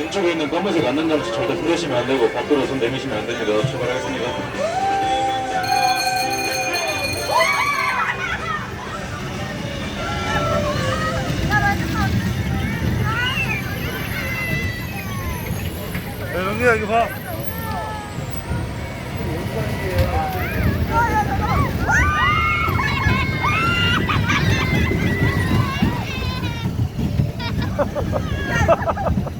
왼쪽에 있는 검은색 안전 장치 절대 흔드시면 안 되고 밖으로 손 내미시면 안 됩니다. 출발하겠습니다. 야, 영리야, 이거 봐.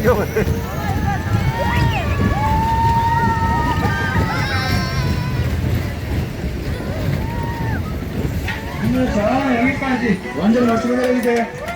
풍경을. 자 여기까지 완전 멋지게 내려주세요